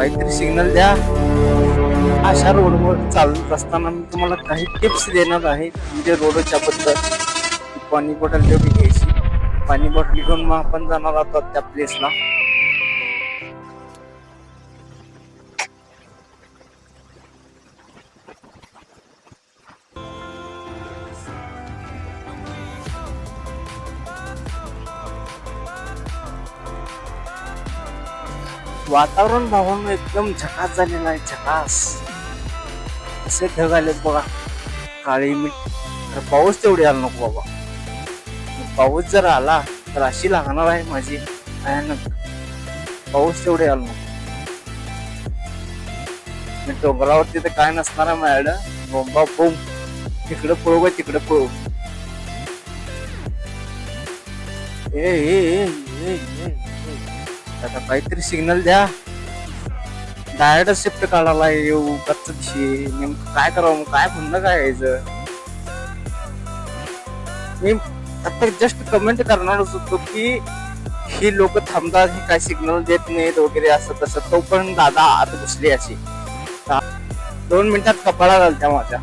काहीतरी सिग्नल द्या. अशा रोडवर चालत असताना मी तुम्हाला काही टिप्स देणार आहे. म्हणजे रोडच्या बद्दल. पाणी बॉटल तेवढी घ्यायची पाणी बॉटल घेऊन मग आपण जाणार आहोत त्या प्लेसला वातावरण भावानं एकदम झकास झालेलं आहे झकास. असे ढग आलेत बघा. काळी मीठ तर पाऊस तेवढे आला नको बाबा. पाऊस जर आला तर अशी लागणार आहे माझी. भयानक. पाऊस तेवढे आला नको. मी डोंगरावरती तर काय नसणार आहे माझ्याकडं. बोंबा बोंब. तिकडं पळू का तिकडं पळू ए ए ए ए ए. आता काहीतरी सिग्नल द्या. डायरेक्ट शिफ्ट काढायला येऊ कच्च दिशी नेमकं काय करावं मग काय म्हणणं काय यायचं मी आता जस्ट कमेंट करणारच होतो की ही लोक थांबतात ही काय सिग्नल देत नाहीत वगैरे असं तसं. तो पण दादा आत घुसली अशी दोन मिनिटात कपाळा घालत्या माझ्या.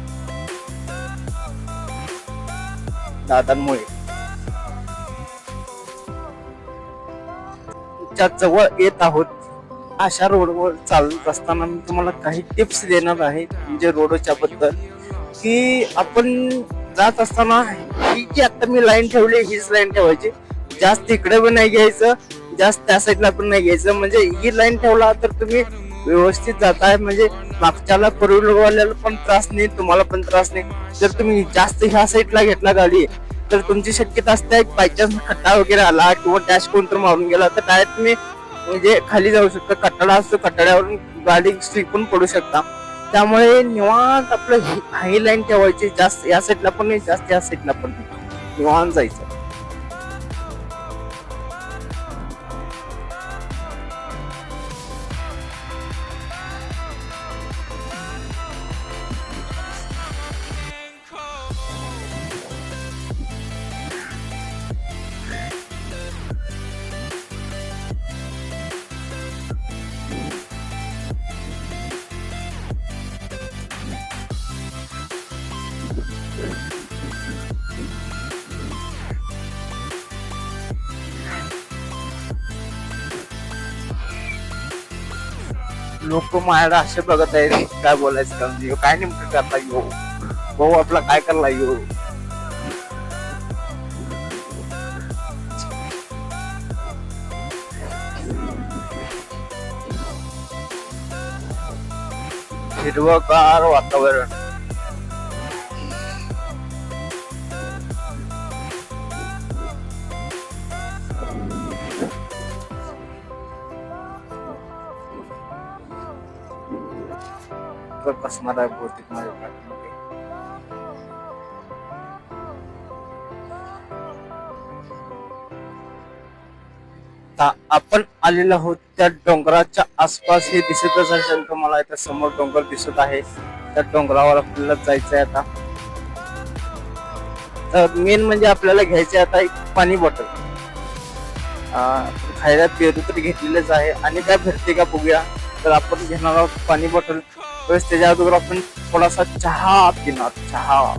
दादांमुळे. च्या जवळ येत आहोत. अशा रोडवर चालत असताना मी तुम्हाला काही टिप्स देणार आहे म्हणजे रोडच्या बद्दल. की आपण जात असताना ही जी आता मी लाईन ठेवली हीच लाईन ठेवायची. जास्त इकडे पण नाही घ्यायचं जास्त त्या साईडला पण नाही घ्यायचं. म्हणजे ही लाईन ठेवला तर तुम्ही व्यवस्थित जाताय. म्हणजे मागच्याला वाल्याला पण त्रास नाही तुम्हाला पण त्रास नाही. जर तुम्ही जास्त ह्या साईडला घेतला गाडी तर तुमची शक्यता असते बायचान्स खड्डा वगैरे आला किंवा डॅश कोणतर मारून गेला तर डायरेक्ट तुम्ही म्हणजे खाली जाऊ शकता. कट्टाडा असतो कट्टाड्यावरून गाडी स्लिप पण पडू शकता. त्यामुळे निवांत आपलं हाय लाईन ठेवायची जास्त या साईडला पण नाही जास्त या साईडला पण नाही. निवांत जायचं. लोक माझ्या असे बघत आहेत काय बोलायचं का म्हणजे काय नेमकं करता येऊ भाऊ आपला काय करला येऊ हिरवगार वातावरण. ट्रक असणार आहे आपण आलेलो आहोत त्या डोंगराच्या आसपास. हे दिसतच असेल तुम्हाला इथं समोर डोंगर दिसत आहे. त्या डोंगरावर आपल्याला जायचंय आता. तर मेन म्हणजे आपल्याला घ्यायचे आता एक पाणी बॉटल खायला पेरू तरी घेतलेलंच आहे. आणि काय भेटते का बघूया. तर आपण घेणार आहोत पाणी बॉटल. त्याच्या अगोदर आपण थोडासा चहा पिणार. चहा.